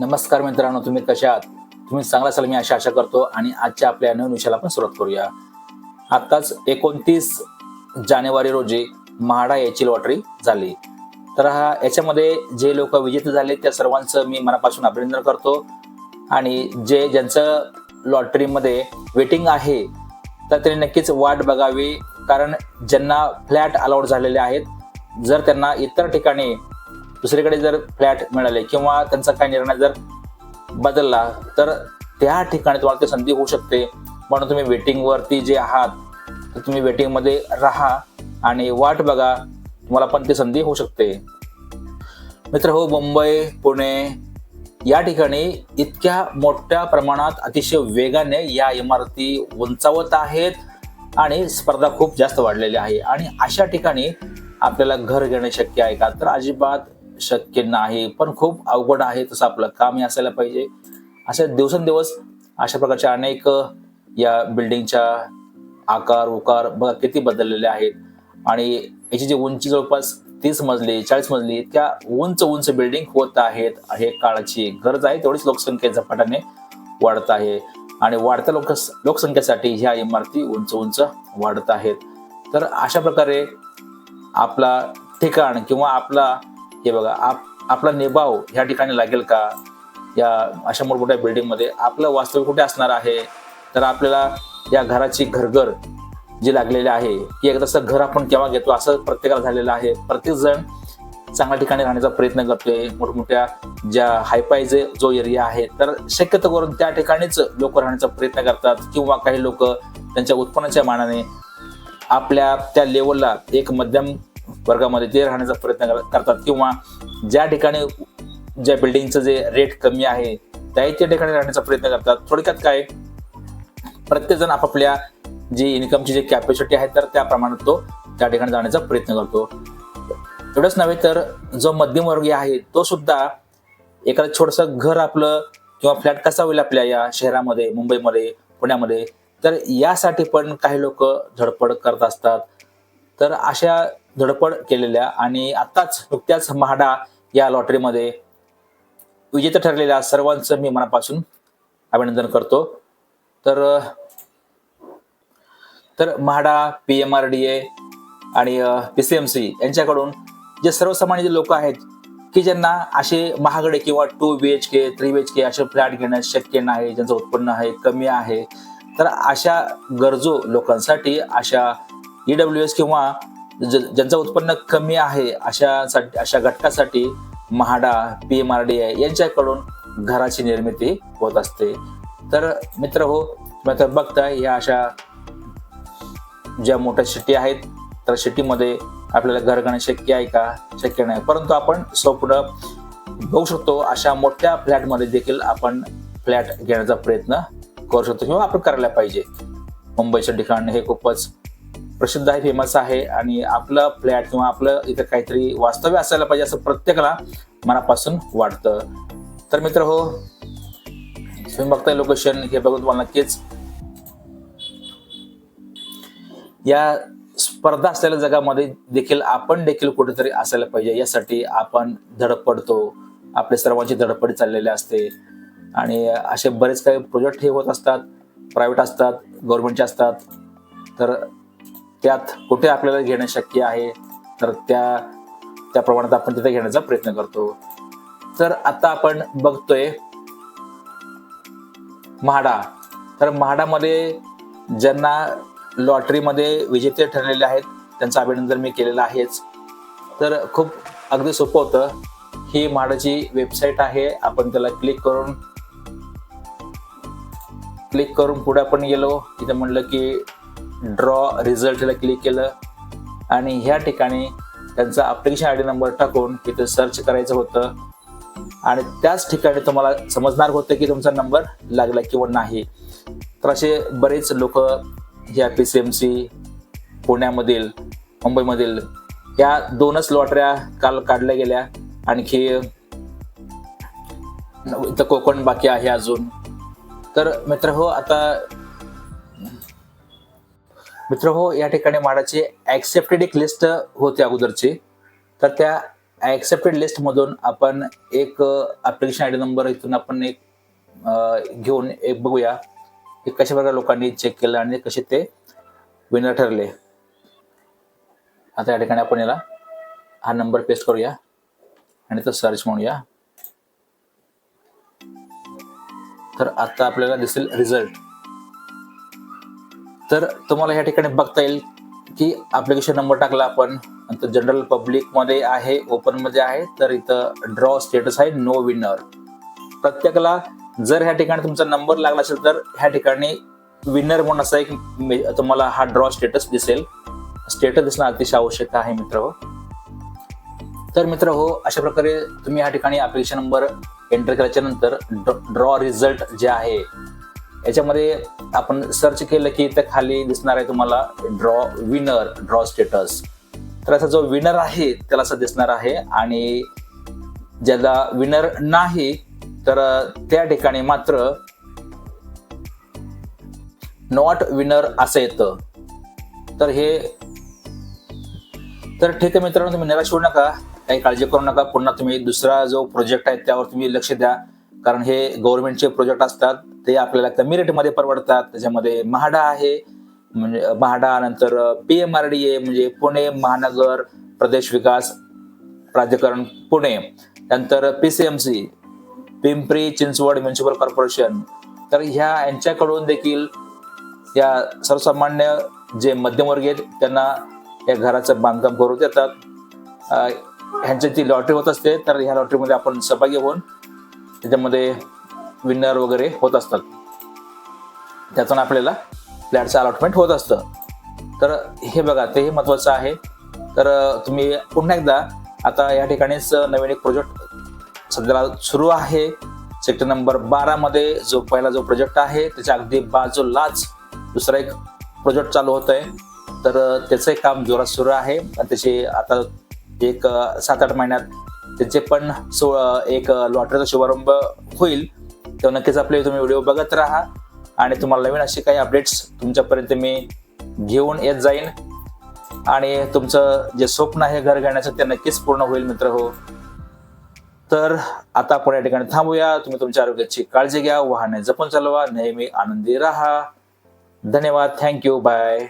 नमस्कार मित्रांनो तुम्ही कशा आहात? तुम्ही चांगला असाल मी अशा आशा करतो. आणि आजच्या आपल्या नवीन विषयाला आपण सुरुवात करूया. आत्ताच एकोणतीस जानेवारी रोजी म्हाडा याची लॉटरी झाली. तर हा याच्यामध्ये जे लोक विजेते झाले त्या सर्वांचं मी मनापासून अभिनंदन करतो. आणि जे ज्यांचं लॉटरीमध्ये वेटिंग आहे तर त्यांनी नक्कीच वाट बघावी. कारण ज्यांना फ्लॅट अलाउड झालेले आहेत जर त्यांना इतर ठिकाणी दुसरीकडे जर फ्लॅट मिळाले किंवा त्यांचा काही निर्णय जर बदलला तर त्या ठिकाणी तुम्हाला ती संधी होऊ शकते. म्हणून तुम्ही वेटिंगवरती जे आहात तर तुम्ही वेटिंगमध्ये राहा आणि वाट बघा तुम्हाला पण ती संधी होऊ शकते. मित्र हो मुंबई पुणे या ठिकाणी इतक्या मोठ्या प्रमाणात अतिशय वेगाने या इमारती उंचावत आहेत आणि स्पर्धा खूप जास्त वाढलेली आहे. आणि अशा ठिकाणी आपल्याला घर घेणे शक्य आहे का? तर अजिबात शक्य नाही पण खूप अवघड आहे तसं आपलं कामही असायला पाहिजे. असे दिवसेंदिवस अशा प्रकारच्या अनेक या बिल्डिंगच्या आकार उकार बघा किती बदललेले आहेत. आणि याची जी उंची जवळपास तीस मजली चाळीस मजली इतक्या उंच उंच बिल्डिंग होत आहेत. हे काळाची गरज आहे तेवढीच लोकसंख्या झपाट्याने वाढत आहे. आणि वाढत्या लोक लोकसंख्येसाठी ह्या इमारती उंच उंच वाढत आहेत. तर अशा प्रकारे आपला ठिकाण किंवा आपला हे बघा आप आपला निभाव ह्या ठिकाणी लागेल का? या अशा मोठमोठ्या बिल्डिंगमध्ये आपलं वास्तव्य कुठे असणार आहे? तर आपल्याला या घराची घरघर जी लागलेली आहे की एकदा तसं घर आपण केव्हा घेतो? असं प्रत्येकाला झालेलं आहे. प्रत्येकजण चांगल्या ठिकाणी राहण्याचा प्रयत्न करतोय मोठमोठ्या ज्या हायपाय जे जो एरिया आहे तर शक्यतो करून त्या ठिकाणीच लोक राहण्याचा प्रयत्न करतात किंवा काही लोक त्यांच्या उत्पन्नाच्या मानाने आपल्या त्या लेवलला एक मध्यम वर्गामध्ये ते राहण्याचा प्रयत्न करतात किंवा ज्या ठिकाणी ज्या बिल्डिंगचं जे रेट कमी आहे त्याही त्या ठिकाणी राहण्याचा प्रयत्न करतात. थोडक्यात काय प्रत्येक जण आपापल्या जी इन्कमची जी कॅपॅसिटी आहे तर त्या प्रमाणात तो त्या ठिकाणी जाण्याचा प्रयत्न करतो. एवढंच नव्हे तर जो मध्यमवर्गीय आहे तो सुद्धा एखादं छोटंसं घर आपलं किंवा फ्लॅट कसा होईल आपल्या या शहरामध्ये मुंबईमध्ये पुण्यामध्ये तर यासाठी पण काही लोक धडपड करत असतात. तर अशा धडपड केलेल्या आणि आत्ताच नुकत्याच म्हाडा या लॉटरीमध्ये विजेता ठरलेल्या सर्वांचं मी मनापासून अभिनंदन करतो. तर तर MHADA P M R D A आणि पी सी एम सी यांच्याकडून जे सर्वसामान्य जे लोक आहेत की ज्यांना असे महागडे किंवा two B H K three B H K असे फ्लॅट घेणं शक्य नाही ज्यांचं उत्पन्न आहे कमी आहे तर अशा गरजू लोकांसाठी अशा ई एस किंवा ज- ज्यांचं उत्पन्न कमी आहे अशासाठी अशा घटकासाठी MHADA P M R D I यांच्याकडून घराची निर्मिती होत असते. तर मित्र हो तर बघता बघताय या अशा ज्या मोठ्या सिटी आहेत तर सिटीमध्ये आपल्याला घर घेणं शक्य आहे का? शक्य नाही. परंतु आपण स्वप्न बघू शकतो अशा मोठ्या फ्लॅटमध्ये देखील आपण फ्लॅट घेण्याचा प्रयत्न करू शकतो किंवा आपण करायला पाहिजे. मुंबईचं ठिकाण हे खूपच प्रसिद्ध आहे फेमस आहे आणि आपलं फ्लॅट किंवा आपलं इथं काहीतरी वास्तव्य असायला पाहिजे असं प्रत्येकाला मनापासून वाटतं. तर मित्र हो तुम्ही बघताय लोकेशन हे बघून तुम्हाला नक्कीच या स्पर्धा असलेल्या जगामध्ये देखील आपण देखील कुठेतरी असायला पाहिजे. यासाठी आपण धडपडतो आपले सर्वांची धडपड चाललेली असते. आणि असे बरेच काही प्रोजेक्ट हे होत असतात. प्रायव्हेट असतात गव्हर्नमेंटचे असतात. तर त्यात कुठे आपल्याला घेणं शक्य आहे तर त्या त्या प्रमाणात आपण तिथे घेण्याचा प्रयत्न करतो. तर आता आपण बघतोय म्हाडा. तर म्हाडामध्ये ज्यांना लॉटरीमध्ये विजेते ठरलेले आहेत त्यांचं अभिनंदन मी केलेलं आहेच तर खूप अगदी सोपं होतं. ही म्हाडाची वेबसाईट आहे आपण त्याला क्लिक करून क्लिक करून पुढे आपण गेलो. तिथे म्हणलं की ड्रॉ रिझल्टला क्लिक केलं. आणि ह्या ठिकाणी त्यांचा अप्लिकेशन आय डी नंबर टाकून तिथे सर्च करायचं होतं. आणि त्याच ठिकाणी तुम्हाला समजणार होतं की तुमचा नंबर लागला किंवा नाही. तर असे बरेच लोक ह्या पी सी एम सी पुण्यामधील मुंबईमधील या दोनच लॉटऱ्या काल काढल्या गेल्या. आणखी इथं कोकण बाकी आहे अजून. तर मित्र हो आता मित्र हो या ठिकाणी माडाची ऍक्सेप्टेड एक लिस्ट होती अगोदरची. तर त्या ऍक्सेप्टेड लिस्ट मधून आपण एक ऍप्लिकेशन आय डी नंबर इथून आपण एक घेऊन एक बघूया की कशा प्रकारे लोकांनी चेक केलं आणि कसे ते विनर ठरले. आता या ठिकाणी आपण याला हा नंबर पेस्ट करूया आणि तो सर्च म्हणूया. तर आता आपल्याला दिसेल रिझल्ट तर तुम्हाला ह्या ठिकाणी बघता येईल की अप्लिकेशन नंबर टाकला आपण. नंतर जनरल पब्लिकमध्ये आहे ओपनमध्ये आहे. तर इथं ड्रॉ स्टेटस आहे नो विनर प्रत्येकाला जर ह्या ठिकाणी तुमचा नंबर लागला असेल तर ह्या ठिकाणी विनर म्हणून असा एक तुम्हाला हा ड्रॉ स्टेटस दिसेल. स्टेटस दिसणं अतिशय आवश्यक आहे मित्र हो. तर मित्र हो अशा प्रकारे तुम्ही ह्या ठिकाणी अप्लिकेशन नंबर एंटर केल्याच्यानंतर ड्रॉ रिझल्ट जे आहे याच्यामध्ये आपण सर्च केलं की इथं खाली दिसणार आहे तुम्हाला ड्रॉ विनर ड्रॉ स्टेटस तर असा जो विनर आहे त्याला असं दिसणार आहे आणि ज्याला विनर नाही तर त्या ठिकाणी मात्र नॉट विनर असं येतं. तर हे तर ठीक आहे मित्रांनो तुम्ही निराश होऊ नका काही काळजी करू नका. पुन्हा तुम्ही दुसरा जो प्रोजेक्ट आहे त्यावर तुम्ही लक्ष द्या. कारण हे गव्हर्नमेंटचे प्रोजेक्ट असतात ते आपल्याला कमी रेटमध्ये परवडतात. त्याच्यामध्ये म्हाडा आहे म्हणजे म्हाडा नंतर P M R D A म्हणजे पुणे महानगर प्रदेश विकास प्राधिकरण पुणे. त्यानंतर P C M C Pimpri Chinchwad municipal corporation तर ह्या यांच्याकडून देखील या सर्वसामान्य जे मध्यमवर्गीय आहेत, त्यांना या घराचं बांधकाम करू देतात. ह्यांची ती लॉटरी होत असते तर ह्या लॉटरीमध्ये आपण सहभागी होऊन त्याच्यामध्ये विनर वगैरे होत असतात. त्यातून आपल्याला फ्लॅटचं अलॉटमेंट होत असतं. तर हे बघा ते हे महत्वाचं आहे. तर तुम्ही पुन्हा एकदा आता या ठिकाणीच नवीन एक प्रोजेक्ट सध्याला सुरू आहे. सेक्टर नंबर बारामध्ये जो पहिला जो प्रोजेक्ट आहे त्याच्या अगदी बाजूलाच दुसरा एक प्रोजेक्ट चालू होत आहे तर त्याचंही त्याचं काम जोरात सुरू आहे. आणि त्याचे आता एक सात आठ महिन्यात त्याचे पण सो एक लॉटरीचा शुभारंभ होईल तर नक्कीच आपले तुम्ही व्हिडिओ बघत राहा. आणि तुम्हाला नवीन असे काही अपडेट्स तुमच्यापर्यंत मी घेऊन येत जाईन. आणि तुमचं जे स्वप्न आहे घर घेण्याचं ते नक्कीच पूर्ण होईल मित्र हो. तर आता आपण या ठिकाणी थांबूया. तुम्ही तुमच्या आरोग्याची काळजी घ्या. वाहने जपून चालवा. नेहमी आनंदी राहा. धन्यवाद. Thank you bye